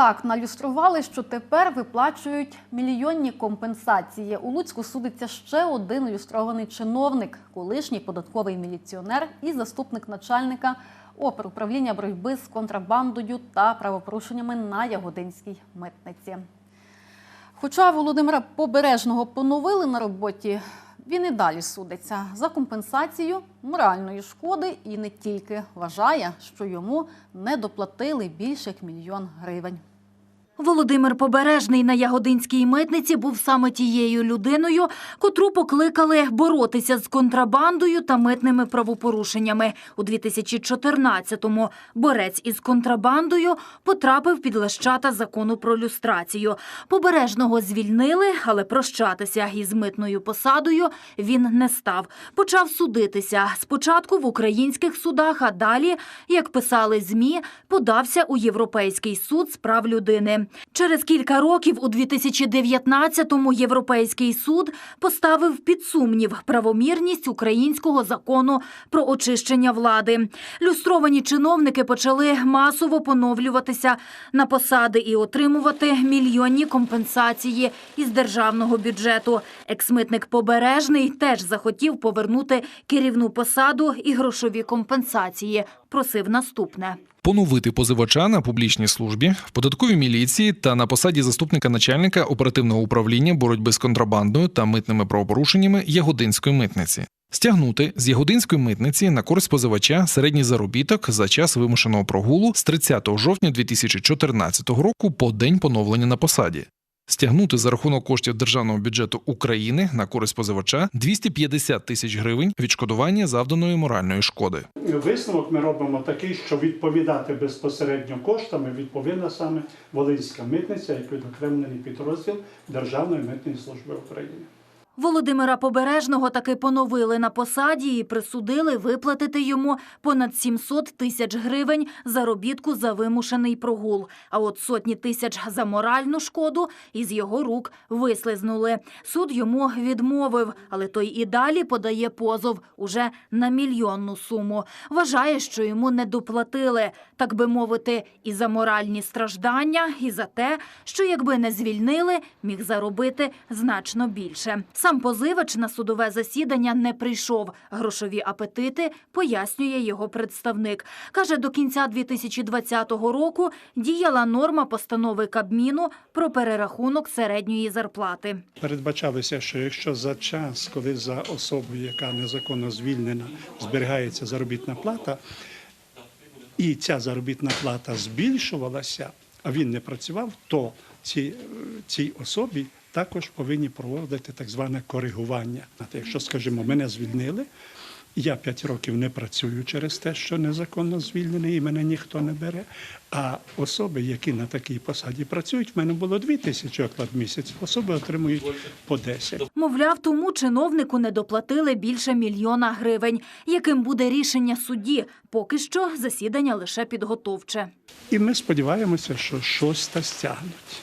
так налюстрували, що тепер виплачують мільйонні компенсації. У Луцьку судиться ще один люстрований чиновник, колишній податковий міліціонер і заступник начальника оперуправління боротьби з контрабандою та правопорушеннями на Ягодинській митниці. Хоча Володимира Побережного поновили на роботі, він і далі судиться за компенсацію моральної шкоди і не тільки вважає, що йому не доплатили більше як мільйон гривень. Володимир Побережний на Ягодинській митниці був саме тією людиною, котру покликали боротися з контрабандою та митними правопорушеннями. У 2014-му борець із контрабандою потрапив під лещата закону про люстрацію. Побережного звільнили, але прощатися із митною посадою він не став. Почав судитися спочатку в українських судах, а далі, як писали змі, подався у Європейський суд з прав людини. Через кілька років у 2019-му Європейський суд поставив під сумнів правомірність українського закону про очищення влади. Люстровані чиновники почали масово поновлюватися на посади і отримувати мільйонні компенсації із державного бюджету. Ексмитник Побережний теж захотів повернути керівну посаду і грошові компенсації. Просив наступне. Поновити позивача на публічній службі, в податковій міліції та на посаді заступника начальника оперативного управління боротьби з контрабандою та митними правопорушеннями Ягодинської митниці. Стягнути з Ягодинської митниці на користь позивача середній заробіток за час вимушеного прогулу з 30 жовтня 2014 року по день поновлення на посаді. Стягнути за рахунок коштів державного бюджету України на користь позивача 250 тисяч гривень відшкодування завданої моральної шкоди. Висновок ми робимо такий, що відповідати безпосередньо коштами відповідна саме Волинська митниця, як відокремлений підрозділ Державної митної служби України. Володимира Побережного таки поновили на посаді і присудили виплатити йому понад 700 тисяч гривень заробітку за вимушений прогул. А от сотні тисяч за моральну шкоду із його рук вислизнули. Суд йому відмовив, але той і далі подає позов уже на мільйонну суму. Вважає, що йому не доплатили, так би мовити, і за моральні страждання, і за те, що якби не звільнили, міг заробити значно більше. Сам позивач на судове засідання не прийшов. Грошові апетити пояснює його представник. Каже, до кінця 2020 року діяла норма постанови Кабміну про перерахунок середньої зарплати. Передбачалося, що якщо за час, коли за особою, яка незаконно звільнена, зберігається заробітна плата, і ця заробітна плата збільшувалася, а він не працював, то ці, цій особі також повинні проводити так зване коригування. Якщо, скажімо, мене звільнили, я 5 років не працюю через те, що незаконно звільнений, і мене ніхто не бере. А особи, які на такій посаді працюють, в мене було 2 тисячі оклад місяць, особи отримують по 10. Мовляв, тому чиновнику не доплатили більше мільйона гривень. Яким буде рішення судді? Поки що засідання лише підготовче. І ми сподіваємося, що щось та стягнуть.